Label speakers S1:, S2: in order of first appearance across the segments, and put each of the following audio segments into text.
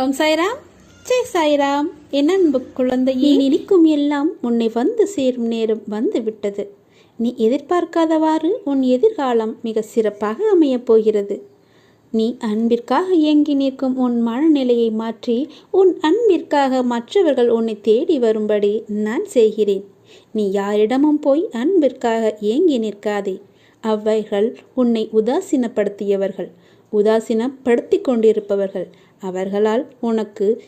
S1: ஓம் சாய்ராம். ஜெய் சாய்ராம். என் அன்பு குழந்தையே நினைக்கும் எல்லாம் உன்னை வந்து சேரும் நேரம் வந்து விட்டது. நீ எதிர்பார்க்காதவாறு உன் எதிர்காலம் மிக சிறப்பாக அமையப் போகிறது. நீ அன்பிற்காக ஏங்கி நிற்கும் உன் மனநிலையை மாற்றி உன் அன்பிற்காக மற்றவர்கள் உன்னை தேடி வரும்படி நான் செய்கிறேன். நீ யாரிடமும் போய் அன்பிற்காக ஏங்கி நிற்காதே. அவைகள் உன்னை உதாசீனப்படுத்தியவர்கள் உதாசீனப்படுத்தி கொண்டிருப்பவர்கள். அவர்களால் உனக்கு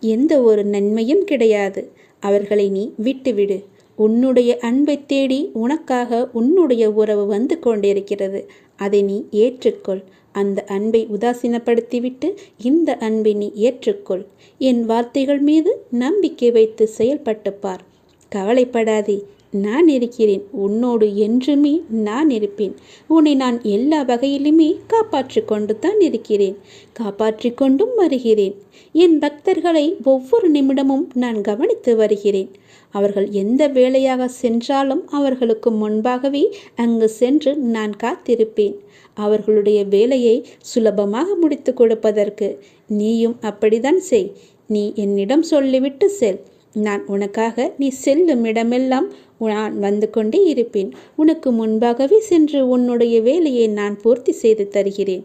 S1: எந்த ஒரு நன்மையும் கிடையாது. அவர்களை நீ விட்டுவிடு. உன்னுடைய அன்பை தேடி உனக்காக உன்னுடைய உறவு வந்து கொண்டிருக்கிறது. அதை நீ ஏற்றுக்கொள். அந்த அன்பை உதாசீனப்படுத்திவிட்டு இந்த அன்பை நீ ஏற்றுக்கொள். என் வார்த்தைகள் மீது நம்பிக்கை வைத்து செயல்பட்டு பார். கவலைப்படாதே. நான் இருக்கிறேன். உன்னோடு என்றுமே நான் இருப்பேன். உன்னை நான் எல்லா வகையிலுமே காப்பாற்றி கொண்டு தான் இருக்கிறேன். காப்பாற்றி கொண்டும் வருகிறேன். என் பக்தர்களை ஒவ்வொரு நிமிடமும் நான் கவனித்து வருகிறேன். அவர்கள் எந்த வேலையாக சென்றாலும் அவர்களுக்கு முன்பாகவே அங்கு சென்று நான் காத்திருப்பேன். அவர்களுடைய வேலையை சுலபமாக முடித்து கொடுப்பதற்கு நீயும் அப்படிதான் செய். நீ என்னிடம் சொல்லிவிட்டு செல். நான் உனக்காக நீ செல்லும் இடமெல்லாம் நான் வந்து கொண்டே இருப்பேன் உனக்கு முன்பாகவே சென்று உன்னுடைய வேலையை நான் பூர்த்தி செய்து தருகிறேன்.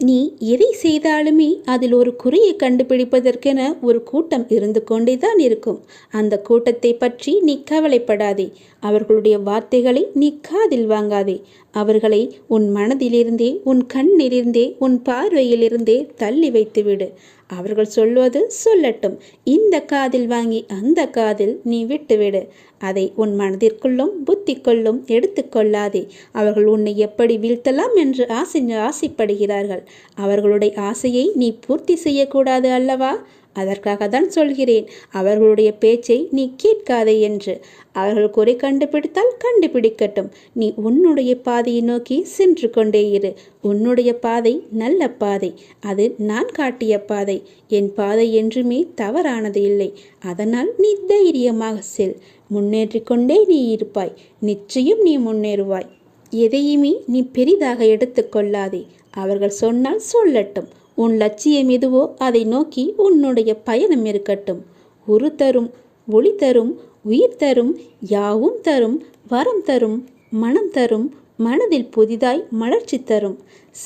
S1: நீ எதை செய்தாலுமே அதில் ஒரு குறையை கண்டுபிடிப்பதற்கென ஒரு கூட்டம் இருந்து கொண்டே தான் இருக்கும். அந்த கூட்டத்தை பற்றி நீ கவலைப்படாதே. அவர்களுடைய வார்த்தைகளை நீ காதில் வாங்காதே. அவர்களை உன் மனதிலிருந்தே உன் கண்ணிலிருந்தே உன் பார்வையிலிருந்தே தள்ளி வைத்துவிடு. அவர்கள் சொல்வது சொல்லட்டும். இந்த காதில் வாங்கி அந்த காதில் நீ விட்டுவிடு. அதை உன் மனதிற்குள்ளும் புத்திக்குள்ளும் எடுத்துக்கொள்ளாதே அவர்கள் உன்னை எப்படி வீழ்த்தலாம் என்று ஆசை ஆசைப்படுகிறார்கள். அவர்களுடைய ஆசையை நீ பூர்த்தி செய்யக்கூடாது அல்லவா? அதற்காக தான் சொல்கிறேன் அவர்களுடைய பேச்சை நீ கேட்காதே என்று. அவர்கள் குறை கண்டுபிடித்தால் கண்டுபிடிக்கட்டும். நீ உன்னுடைய பாதையை நோக்கி சென்று கொண்டே இரு. உன்னுடைய பாதை நல்ல பாதை. அது நான் காட்டிய பாதை. என் பாதை என்றுமே தவறானது இல்லை. அதனால் நீ தைரியமாக செல். முன்னேற்றிக்கொண்டே நீ இருப்பாய். நிச்சயம் நீ முன்னேறுவாய். எதையுமே நீ பெரிதாக எடுத்துக்கொள்ளாதே அவர்கள் சொன்னால் சொல்லட்டும். உன் லட்சியம் எதுவோ அதை நோக்கி உன்னுடைய பயணம் இருக்கட்டும். உரு தரும் ஒளி தரும் உயிர் தரும் யாவும் தரும் வரம் தரும் மனம் தரும் மனதில் புதிதாய் மலர்ச்சி தரும்.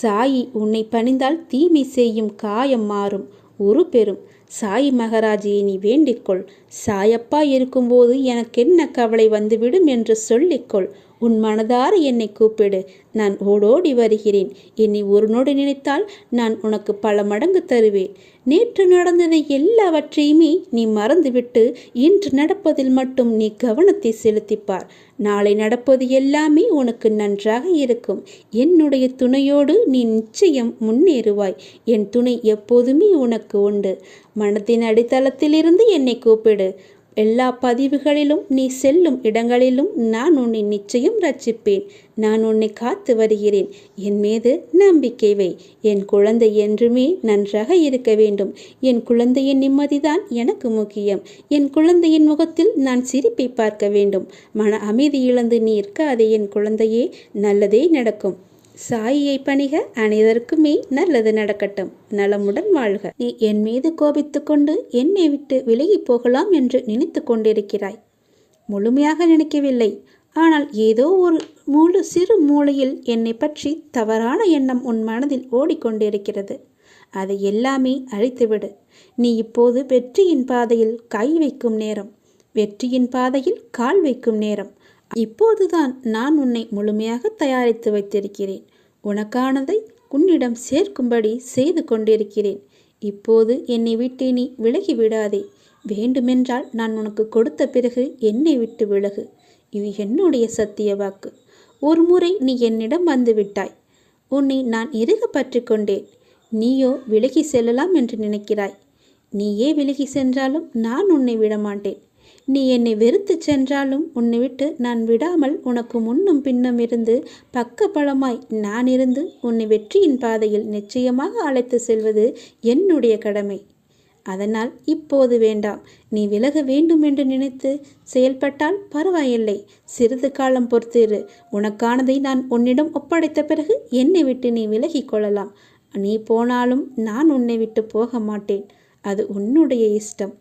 S1: சாயி உன்னை பணிந்தால் தீமை செய்யும் காயம் மாறும். உரு பெறும் சாயி மகராஜியை நீ வேண்டிக்கொள் சாயப்பா இருக்கும்போது எனக்கென்ன கவலை வந்துவிடும் என்று சொல்லிக்கொள் உன் மனதார என்னை கூப்பிடு. நான் ஓடோடி வருகிறேன். என்னை ஒரு நொடி நினைத்தால் நான் உனக்கு பல மடங்கு தருவேன். நேற்று நடந்ததை எல்லாவற்றையுமே நீ மறந்துவிட்டு இன்று நடப்பதில் மட்டும் நீ கவனத்தை செலுத்திப்பார். நாளை நடப்பது எல்லாமே உனக்கு நன்றாக இருக்கும். என்னுடைய துணையோடு நீ நிச்சயம் முன்னேறுவாய். என் துணை எப்போதுமே உனக்கு உண்டு. மனத்தின் அடித்தளத்திலிருந்து என்னை கூப்பிடு. எல்லா பதிவுகளிலும் நீ செல்லும் இடங்களிலும் நான் உன்னை நிச்சயம் ரட்சிப்பேன். நான் உன்னை காத்து வருகிறேன். என் மீது நம்பிக்கை வை. என் குழந்தை என்றுமே நன்றாக இருக்க வேண்டும். என் குழந்தையின் நிம்மதிதான் எனக்கு முக்கியம். என் குழந்தையின் முகத்தில் நான் சிரிப்பை பார்க்க வேண்டும். மன அமைதி இழந்து நீ இருக்காதே. என் குழந்தையே நல்லதே நடக்கும். சாயியை பணிக அனைவருக்குமே நல்லது நடக்கட்டும். நலமுடன் வாழ்க. நீ என் மீது கோபித்து கொண்டு என்னை விட்டு விலகி போகலாம் என்று நினைத்து கொண்டிருக்கிறாய். முழுமையாக நினைக்கவில்லை. ஆனால் ஏதோ ஒரு முழு சிறு மூலையில் என்னை பற்றி தவறான எண்ணம் உன் மனதில் ஓடிக்கொண்டிருக்கிறது. அதை எல்லாமே அழித்துவிடு. நீ இப்போது வெற்றியின் பாதையில் கை வைக்கும் நேரம். வெற்றியின் பாதையில் கால் வைக்கும் நேரம். இப்போதுதான் நான் உன்னை முழுமையாக தயாரித்து வைத்திருக்கிறேன். உனக்கானதை உன்னிடம் சேர்க்கும்படி செய்து கொண்டிருக்கிறேன். இப்போது என்னை விட்டு நீ விலகி விடாதே. வேண்டுமென்றால் நான் உனக்கு கொடுத்த பிறகு என்னை விட்டு விலகு. இது என்னுடைய சத்திய வாக்கு. ஒரு முறை நீ என்னிடம் வந்து விட்டாய். உன்னை நான் இறுக பற்றி கொண்டேன். நீயோ விலகி செல்லலாம் என்று நினைக்கிறாய். நீயே விலகி சென்றாலும் நான் உன்னை விடமாட்டேன். நீ என்னை வெறுத்து சென்றாலும் உன்னை விட்டு நான் விடாமல் உனக்கு முன்னும் பின்னும் இருந்து பக்க பலமாய் நான் இருந்து உன்னை வெற்றியின் பாதையில் நிச்சயமாக அழைத்து செல்வது என்னுடைய கடமை. அதனால் இப்போது வேண்டாம். நீ விலக வேண்டும் என்று நினைத்து செயல்பட்டால் பரவாயில்லை. சிறிது காலம் பொறுத்திரு. உனக்கானதை நான் உன்னிடம் ஒப்படைத்த பிறகு என்னை விட்டு நீ விலகிக் கொள்ளலாம். நீ போனாலும் நான் உன்னை விட்டு போக மாட்டேன். அது உன்னுடைய இஷ்டம்.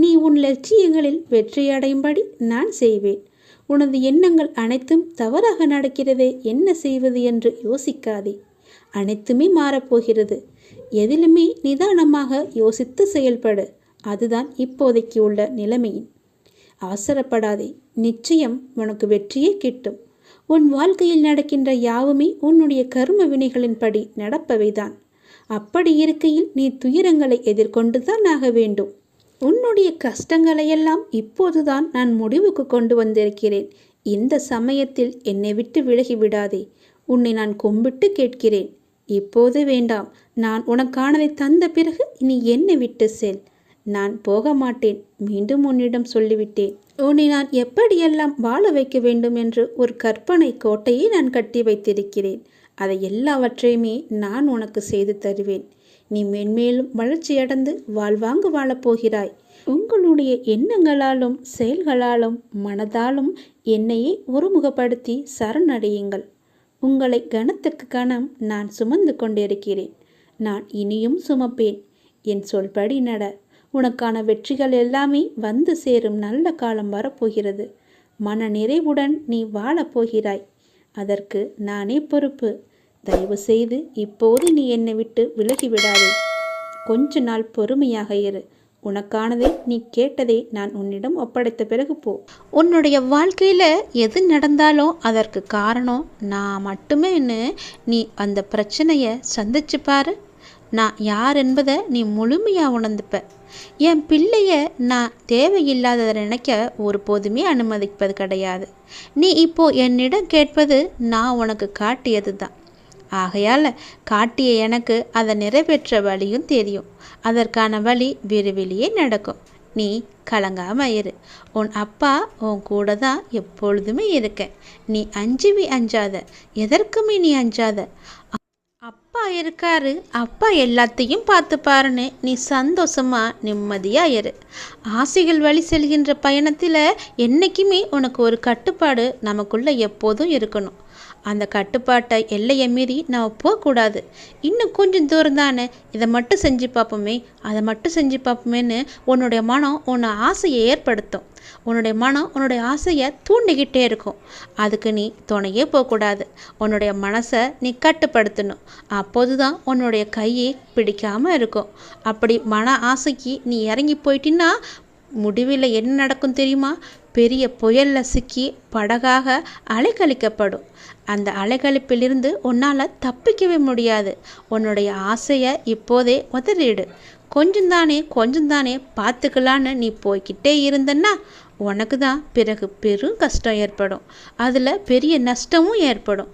S1: நீ உன் லட்சியங்களில் வெற்றியடையும்படி நான் செய்வேன். உனது எண்ணங்கள் அனைத்தும் தவறாக நடக்கிறதே என்ன செய்வது என்று யோசிக்காதே. அனைத்துமே மாறப்போகிறது. எதிலுமே நிதானமாக யோசித்து செயல்படு. அதுதான் இப்போதைக்கு உள்ள நிலைமையின். அவசரப்படாதே. நிச்சயம் உனக்கு வெற்றியே கிட்டும். உன் வாழ்க்கையில் நடக்கின்ற யாவுமே உன்னுடைய கர்ம வினைகளின்படி நடப்பவைதான். அப்படி இருக்கையில் நீ துயரங்களை எதிர்கொண்டுதான் ஆக வேண்டும். உன்னுடைய கஷ்டங்களையெல்லாம் இப்போதுதான் நான் முடிவுக்கு கொண்டு வந்திருக்கிறேன். இந்த சமயத்தில் என்னை விட்டு விலகி விடாதே. உன்னை நான் கும்பிட்டு கேட்கிறேன். இப்போது வேண்டாம். நான் உனக்கானதை தந்த பிறகு நீ என்னை விட்டு செல். நான் போக மாட்டேன். மீண்டும் உன்னிடம் சொல்லிவிட்டேன். உன்னை நான் எப்படியெல்லாம் வாழ வைக்க வேண்டும் என்று ஒரு கற்பனை கோட்டையை நான் கட்டி வைத்திருக்கிறேன். அதை எல்லாவற்றையுமே நான் உனக்கு செய்து தருவேன். நீ மென்மேலும் வளர்ச்சியடைந்து வாழ்வாங்கு வாழப்போகிறாய் உங்களுடைய எண்ணங்களாலும் செயல்களாலும் மனதாலும் என்னையே ஒருமுகப்படுத்தி சரணடையுங்கள். உங்களை கணத்துக்கு கணம் நான் சுமந்து கொண்டிருக்கிறேன். நான் இனியும் சுமப்பேன். என் சொல்படி நட. உனக்கான வெற்றிகள் எல்லாமே வந்து சேரும் நல்ல காலம் வரப்போகிறது. மன நிறைவுடன் நீ வாழப்போகிறாய் அதற்கு நானே பொறுப்பு. தயவு செய்து இப்போது நீ என்னை விட்டு விலகி விடாதே. கொஞ்ச நாள் பொறுமையாக இரு. உனக்கானதை நீ கேட்டதை நான் உன்னிடம் ஒப்படைத்த பிறகு போ. உன்னுடைய வாழ்க்கையில் எது நடந்தாலும் அதற்கு காரணம் நான் மட்டுமேன்னு நீ அந்த பிரச்சனையை சந்திச்சு பாரு. நான் யார் என்பதை நீ முழுமையாக உணர்ந்துப்ப. என் பிள்ளைய நான் தேவையில்லாததை நினைக்க ஒருபோதுமே அனுமதிப்பது கிடையாது. நீ இப்போ என்னிடம் கேட்பது நான் உனக்கு காட்டியது தான் ஆகையால் காட்டிய எனக்கு அதை நிறைவேற்ற வழியும் தெரியும். அதற்கான வழி விரைவிலேயே நடக்கும். நீ கலங்காம இரு. உன் அப்பா உன் கூட தான் எப்பொழுதுமே இருக்க. நீ அஞ்சுவி அஞ்சாத. எதற்குமே நீ அஞ்சாத. அப்பா இருக்காரு. அப்பா எல்லாத்தையும் பார்த்துப்பாருன்னு நீ சந்தோஷமா நிம்மதியா இரு. ஆசைகள் வழி செல்கின்ற பயணத்தில் என்றைக்குமே உனக்கு ஒரு கட்டுப்பாடு நமக்குள்ள எப்போதும் இருக்கணும். அந்த கட்டுப்பாட்டை எல்லையை மீறி நான் போகக்கூடாது. இன்னும் கொஞ்சம் தூரம் தானே? இதை மட்டும் செஞ்சு பார்ப்போமே. அதை மட்டும் செஞ்சு பார்ப்போமேன்னு உன்னுடைய மனம் உன்னை ஆசையை ஏற்படுத்தும். உன்னுடைய மனம் உன்னுடைய ஆசையை தூண்டிக்கிட்டே இருக்கும். அதுக்கு நீ துணையே போகக்கூடாது. உன்னுடைய மனசை நீ கட்டுப்படுத்தணும். அப்போது தான் உன்னுடைய கையை பிடிக்காமல் இருக்கும். அப்படி மன ஆசைக்கு நீ இறங்கி போயிட்டின்னா முடிவில் என்ன நடக்கும் தெரியுமா? பெரிய புயலில் சிக்கி படகாக அலைக்கழிக்கப்படும் அந்த அலைக்கழிப்பிலிருந்து உன்னால் தப்பிக்கவே முடியாது. உன்னுடைய ஆசையை இப்போதே உதறிடு. கொஞ்சம் தானே கொஞ்சம் தானே பார்த்துக்கலான்னு நீ போய்கிட்டே இருந்தன்னா உனக்கு தான் பிறகு பெரும் கஷ்டம் ஏற்படும். அதில் பெரிய நஷ்டமும் ஏற்படும்.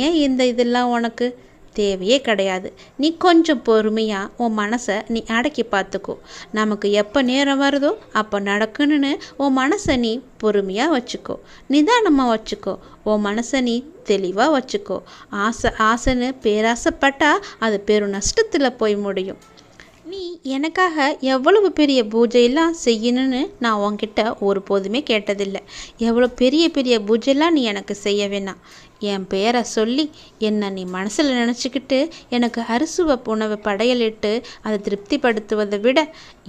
S1: ஏன் இந்த இதெல்லாம் உனக்கு? தேவையே கிடையாது. நீ கொஞ்சம் பொறுமையாக உன் மனசை நீ அடக்கி பார்த்துக்கோ. நமக்கு எப்போ நேரம் வருதோ அப்போ நடக்கணும்னு உன் மனசை நீ பொறுமையாக வச்சுக்கோ. நிதானமாக வச்சுக்கோ. உன் மனசை நீ தெளிவாக வச்சுக்கோ. ஆசை ஆசைன்னு பேராசைப்பட்டால் அது பெரும் நஷ்டத்தில் போய் முடியும். நீ எனக்காக எவ்வளவு பெரிய பூஜையெல்லாம் செய்யணும்னு நான் உன்கிட்ட ஒருபோதுமே கேட்டதில்லை. எவ்வளோ பெரிய பெரிய பூஜையெல்லாம் நீ எனக்கு செய்ய வேணாம். என் பேரை சொல்லி என்னை நீ மனசில் நினச்சிக்கிட்டு எனக்கு அரிசுவ உணவை படையலிட்டு அதை திருப்திப்படுத்துவதை விட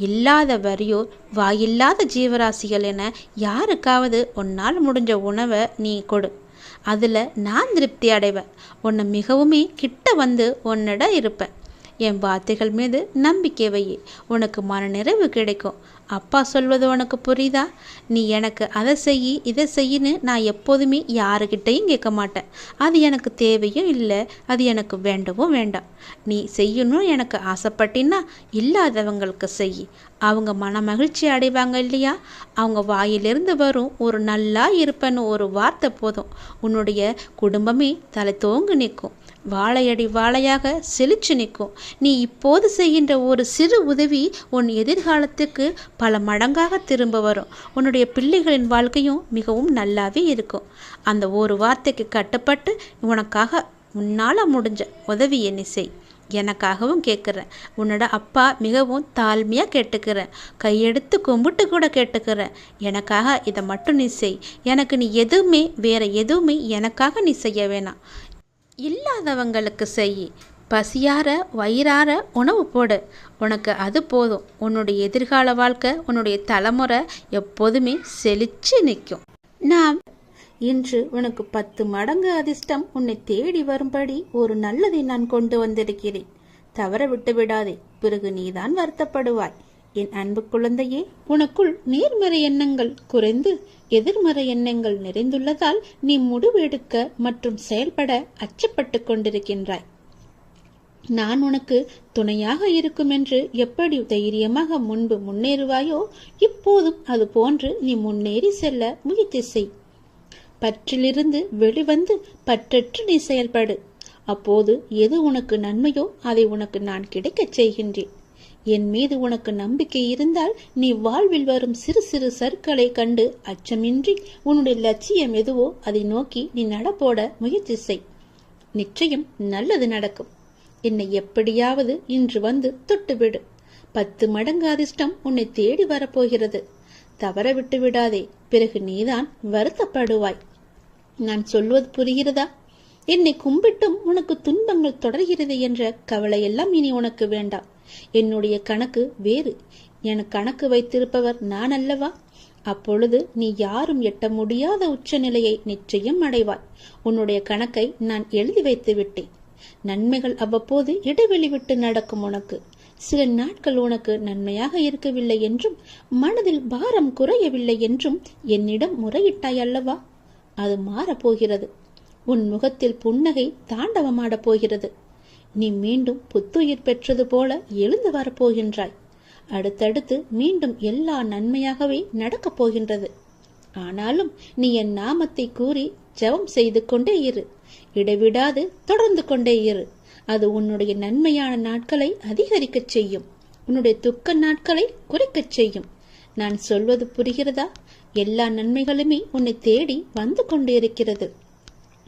S1: இல்லாத வரியோ வாயில்லாத ஜீவராசிகள் என யாருக்காவது உன்னால் முடிஞ்ச உணவை நீ கொடு. அதில் நான் திருப்தி அடைவேன். உன்னை மிகவுமே கிட்ட வந்து உன்னிடம் இருப்பேன். என் வார்த்தைகள் மீது நம்பிக்கை வையே உனக்கு மனநிறைவு கிடைக்கும். அப்பா சொல்வது உனக்கு புரியுதா? நீ எனக்கு அதை செய் இதை செய்யின்னு நான் எப்போதுமே யாருக்கிட்டையும் கேட்க மாட்டேன். அது எனக்கு தேவையும் இல்லை அது எனக்கு வேண்டவும் வேண்டாம். நீ செய்யணும் எனக்கு ஆசைப்பட்டின்னா இல்லாதவங்களுக்கு செய். அவங்க மன மகிழ்ச்சி அடைவாங்க இல்லையா? அவங்க வாயிலிருந்து வரும் ஒரு நல்லா இருப்பேன்னு ஒரு வார்த்தை போதும். உன்னுடைய குடும்பமே தலை தோங்கு நிற்கும். வாழையடி வாழையாக செழிச்சு நிற்கும். நீ இப்போது செய்கின்ற ஒரு சிறு உதவி உன் எதிர்காலத்துக்கு பல மடங்காக திரும்ப வரும். உன்னுடைய பிள்ளைகளின் வாழ்க்கையும் மிகவும் நல்லாவே இருக்கும். அந்த ஒரு வார்த்தைக்கு கட்டுப்பட்டு உனக்காக உன்னால் முடிஞ்ச உதவி என்ன செய். எனக்காகவும் கேட்குறேன். உன்னோட அப்பா மிகவும் தாழ்மையாக கேட்டுக்கிறேன். கையெடுத்து கும்பிட்டு கூட கேட்டுக்கிறேன். எனக்காக இதை மட்டும் நீ செய். எனக்கு நீ எதுவுமே வேற எதுவுமே எனக்காக நீ செய்ய வேணாம். இல்லாதவங்களுக்கு செய். பசியார வயிறார உணவு போடு. உனக்கு அது போதும். உன்னுடைய எதிர்கால வாழ்க்கை உன்னுடைய தலைமுறை எப்போதுமே செழிச்சு நிற்கும். நான் இன்று உனக்கு பத்து மடங்கு அதிர்ஷ்டம் உன்னை தேடி வரும்படி ஒரு நல்லதை நான் கொண்டு வந்திருக்கிறேன். தவற விட்டு விடாதே. பிறகு நீதான் வருத்தப்படுவாய். என் அன்பு குழந்தையே உனக்குள் நேர்மறை எண்ணங்கள் குறைந்து எதிர்மறை எண்ணங்கள் நிறைந்துள்ளதால் நீ முடிவெடுக்க மற்றும் செயல்பட அச்சப்பட்டு கொண்டிருக்கின்றாய். நான் உனக்கு துணையாக இருக்கும் என்று எப்படி தைரியமாக முன்பு முன்னேறுவாயோ இப்போதும் அது போன்று நீ முன்னேறி செல்ல முயற்சி செய். பற்றிலிருந்து வெளிவந்து பற்றற்று நீ செயல்படு. அப்போது எது உனக்கு நன்மையோ அதை உனக்கு நான் கிடைக்கச் செய்கின்றேன். என் மீது உனக்கு நம்பிக்கை இருந்தால் நீ வாழ்வில் வரும் சிறு சிறு சற்களை கண்டு அச்சமின்றி உன்னுடைய லட்சியம் எதுவோ அதை நோக்கி நீ நடப்போட முயற்சி செய். நிச்சயம் நல்லது நடக்கும். என்னை எப்படியாவது இன்று வந்து தொட்டுவிடு. பத்து மடங்கு அதிர்ஷ்டம் உன்னை தேடி வரப்போகிறது. தவற விட்டு விடாதே பிறகு நீதான் வருத்தப்படுவாய். நான் சொல்வது புரிகிறதா? என்னை கும்பிட்டும் உனக்கு துன்பங்கள் தொடர்கிறது என்ற கவலையெல்லாம் இனி உனக்கு வேண்டாம். என்னுடைய கணக்கு வேறு. என கணக்கு வைத்திருப்பவர் நான் அல்லவா? அப்பொழுது நீ யாரும் எட்ட முடியாத உச்சநிலையை நிச்சயம் அடைவாய். உன்னுடைய கணக்கை நான் எழுதி வைத்து விட்டேன். நன்மைகள் அவ்வப்போது இடைவெளி விட்டு நடக்கும் உனக்கு. சில நாட்கள் உனக்கு நன்மையாக இருக்கவில்லை என்றும் மனதில் பாரம் குறையவில்லை என்றும் என்னிடம் முறையிட்டாய் அல்லவா? அது மாறப்போகிறது. உன் முகத்தில் புன்னகை தாண்டவமாடப் போகிறது. நீ மீண்டும் புத்துயிர் பெற்றது போல எழுந்து வரப்போகின்றாய். அடுத்தடுத்து மீண்டும் எல்லா நன்மையாகவே நடக்கப் போகின்றது. ஆனாலும் நீ என் நாமத்தை கூறி ஜெபம் செய்து கொண்டே இரு. இடைவிடாது தொடர்ந்து கொண்டே இரு. அது உன்னுடைய நன்மையான நாட்களை அதிகரிக்கச் செய்யும். உன்னுடைய துக்க நாட்களை குறைக்கச் செய்யும். நான் சொல்வது புரிகிறதா? எல்லா நன்மைகளுமே உன்னை தேடி வந்து கொண்டிருக்கிறது.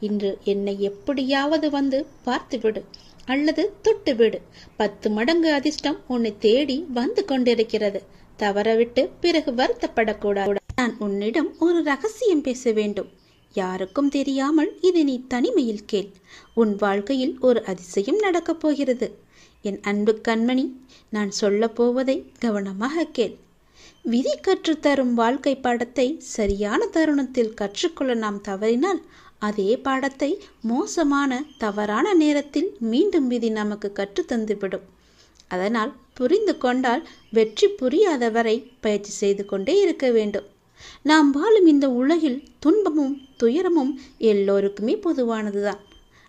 S1: இன்று என்னை எப்படியாவது வந்து பார்த்துவிடு அல்லது தொட்டுவிடு பத்து மடங்கு அதிர்ஷ்டம் உன்னை தேடி வந்து கொண்டிருக்கிறது. தவறவிட்டு பிறகு வருத்தப்படக்கூடாது. நான் உன்னிடம் ஒரு ரகசியம் பேச வேண்டும். யாருக்கும் தெரியாமல் இதை நீ தனிமையில் கேள். உன் வாழ்க்கையில் ஒரு அதிசயம் நடக்கப் போகிறது. என் அன்பு கண்மணி நான் சொல்லப் போவதை கவனமாக கேள். விதி கற்றுத்தரும் வாழ்க்கை பாடத்தை சரியான தருணத்தில் கற்றுக்கொள்ள நாம் தவறினால் அதே பாடத்தை மோசமான தவறான நேரத்தில் மீண்டும் விதி நமக்கு கற்றுத்தந்துவிடும் அதனால் புரிந்து கொண்டால் வெற்றி புரியாதவரை பயிற்சி செய்து கொண்டே இருக்க வேண்டும். நாம் வாழும் இந்த உலகில் துன்பமும் துயரமும் எல்லோருக்குமே பொதுவானதுதான்.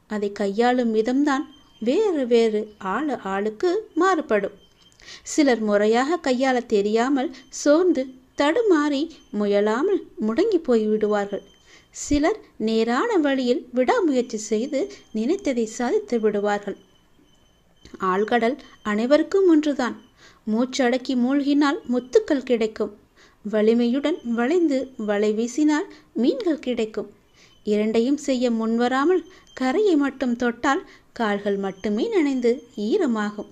S1: அதை கையாளும் விதம்தான் வேறு வேறு ஆளு ஆளுக்கு மாறுபடும். சிலர் முறையாக கையாள தெரியாமல் சோர்ந்து தடுமாறி முயலாமல் முடங்கி போய் விடுவார்கள் சிலர் நேரான வழியில் விடாமுயற்சி செய்து நினைத்ததை சாதித்து விடுவார்கள். ஆழ்கடல் அனைவருக்கும் ஒன்றுதான். மூச்சடக்கி மூழ்கினால் முத்துக்கள் கிடைக்கும். வலிமையுடன் வளைந்து வலை வீசினால் மீன்கள் கிடைக்கும். இரண்டையும் செய்ய முன்வராமல் கரையை மட்டும் தொட்டால் கால்கள் மட்டுமே நனைந்து ஈரமாகும்.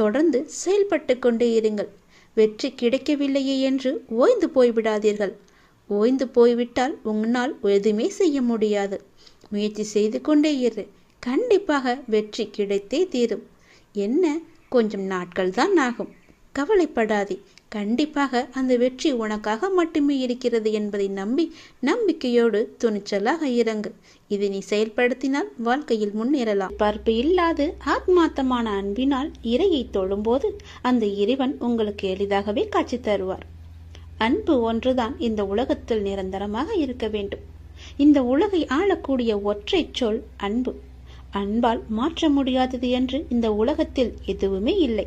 S1: தொடர்ந்து செயல்பட்டு கொண்டே இருங்கள். வெற்றி கிடைக்கவில்லையே என்று ஓய்ந்து போய்விடாதீர்கள். ஓய்ந்து போய்விட்டால் உன்னால் எதுவுமே செய்ய முடியாது. முயற்சி செய்து கொண்டே இரு. கண்டிப்பாக வெற்றி கிடைத்தே தீரும். என்ன? கொஞ்சம் நாட்கள் தான் ஆகும். கவலைப்படாதே. கண்டிப்பாக அந்த வெற்றி உனக்காக மட்டுமே இருக்கிறது என்பதை நம்பி நம்பிக்கையோடு துணிச்சலாக இறங்கு. இதை நீ செயல்படுத்தினால் வாழ்க்கையில் முன்னேறலாம். பார்ப்பு இல்லாது ஆத்மாத்தமான அன்பினால் இறையை தொழும்போது அந்த இறைவன் உங்களுக்கு எளிதாகவே காட்சி தருவார். அன்பு ஒன்றுதான் இந்த உலகத்தில் நிரந்தரமாக இருக்க வேண்டும். இந்த உலகை ஆளக்கூடிய ஒற்றை சொல் அன்பு. அன்பால் மாற்ற முடியாதது என்று இந்த உலகத்தில் எதுவுமே இல்லை.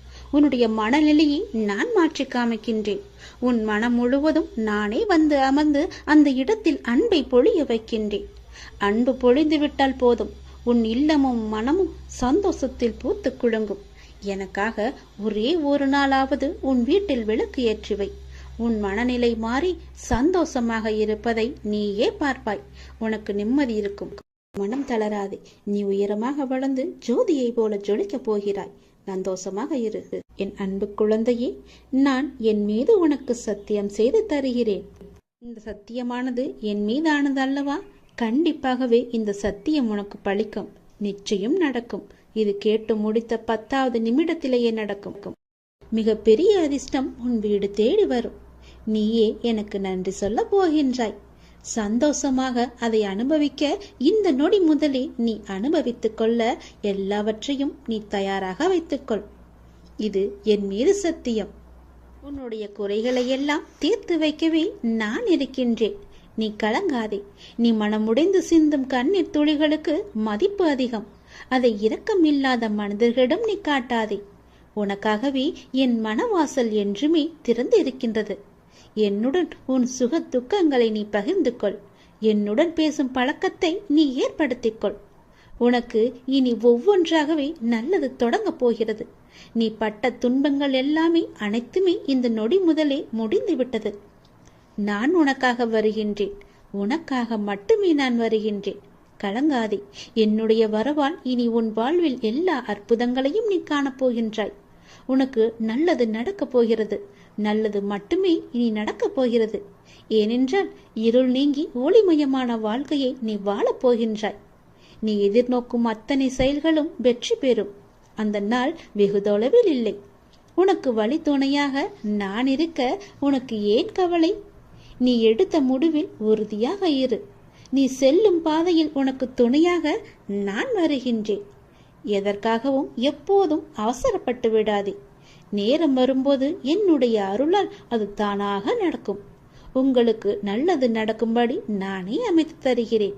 S1: உன்னுடைய மனநிலையை நான் மாற்றி காமிக்கின்றேன். உன் மனம் முழுவதும் நானே வந்து அமர்ந்து அந்த இடத்தில் அன்பை பொழிய வைக்கின்றேன். அன்பு பொழிந்து விட்டால் போதும். உன் இல்லமும் மனமும் சந்தோஷத்தில் பூத்து குழுங்கும் எனக்காக ஒரே ஒரு நாளாவது உன் வீட்டில் விளக்கு ஏற்றிவை உன் மனநிலை மாறி சந்தோஷமாக இருப்பதை நீயே பார்ப்பாய். உனக்கு நிம்மதி இருக்கும். மனம் தளராது. நீ உயரமாக வளர்ந்து ஜோதியை போல ஜொலிக்கப் போகிறாய். சந்தோஷமாக இரு. என் அன்பு குழந்தையே நான் என் மீது உனக்கு சத்தியம் செய்து தருகிறேன். இந்த சத்தியமானது என் மீதானது அல்லவா? கண்டிப்பாகவே இந்த சத்தியம் உனக்கு பழிக்கும். நிச்சயம் நடக்கும். இது கேட்டு முடித்த பத்தாவது நிமிடத்திலேயே நடக்கும். மிகப்பெரிய அதிர்ஷ்டம் உன் வீடு தேடி வரும். நீயே எனக்கு நன்றி சொல்ல போகின்றாய். சந்தோஷமாக அதை அனுபவிக்க இந்த நொடி முதலே நீ அனுபவித்துக் கொள்ள எல்லாவற்றையும் நீ தயாராக வைத்துக்கொள் இது என் மீது சத்தியம். உன்னுடைய குறைகளை எல்லாம் தீர்த்து வைக்கவே நான் இருக்கின்றேன். நீ கலங்காதே. நீ மனமுடைந்து சிந்தும் கண்ணீர் துளிகளுக்கு மதிப்பு அதிகம். அதை இரக்கம் இல்லாத மனிதர்களிடம் நீ காட்டாதே. உனக்காகவே என் மனவாசல் என்றுமே திறந்து இருக்கின்றது என்னுடன் உன் சுக துக்கங்களை நீ பகிர்ந்து கொள் என்னுடன் பேசும் பழக்கத்தை நீ ஏற்படுத்திக்கொள். உனக்கு இனி ஒவ்வொன்றாகவே நல்லது தொடங்கப் போகிறது. நீ பட்ட துன்பங்கள் எல்லாமே அனைத்துமே இந்த நொடி முதலே முடிந்து விட்டது. நான் உனக்காக வருகின்றேன். உனக்காக மட்டுமே நான் வருகின்றேன். கலங்காதே. என்னுடைய வரவால் இனி உன் வாழ்வில் எல்லா அற்புதங்களையும் நீ காணப்போகின்றாய் உனக்கு நல்லது நடக்கப் போகிறது. நல்லது மட்டுமே இனி நடக்கப் போகிறது. ஏனென்றால் இருள் நீங்கி ஒளிமயமான வாழ்க்கையை நீ வாழப் போகின்றாய். நீ எதிர்நோக்கும் அத்தனை செயல்களும் வெற்றி பெறும். அந்த நாள் வெகு தொலைவில் இல்லை. உனக்கு வழி துணையாக நான் இருக்க உனக்கு ஏன் கவலை? நீ எடுத்த முடிவில் உறுதியாக இரு. நீ செல்லும் பாதையில் உனக்கு துணையாக நான் வருகின்றேன். எதற்காகவும் எப்போதும் அவசரப்பட்டு விடாதே. நேரம் வரும்போது என்னுடைய அருளால் அது தானாக நடக்கும். உங்களுக்கு நல்லது நடக்கும்படி நானே அமைத்து தருகிறேன்.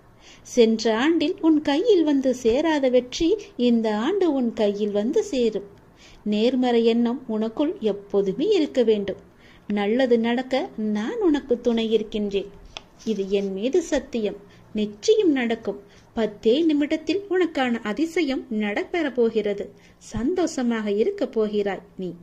S1: சென்ற ஆண்டில் உன் கையில் வந்து சேராத வெற்றி இந்த ஆண்டு உன் கையில் வந்து சேரும். நேர்மறை எண்ணம் உனக்குள் எப்போதுமே இருக்க வேண்டும். நல்லது நடக்க நான் உனக்கு துணை இருக்கின்றேன். இது என் மீது சத்தியம். நிச்சயம் நடக்கும். பத்தே நிமிடத்தில் உனக்கான அதிசயம் நடப்பெற போகிறது. சந்தோஷமாக இருக்க போகிறாய் நீ.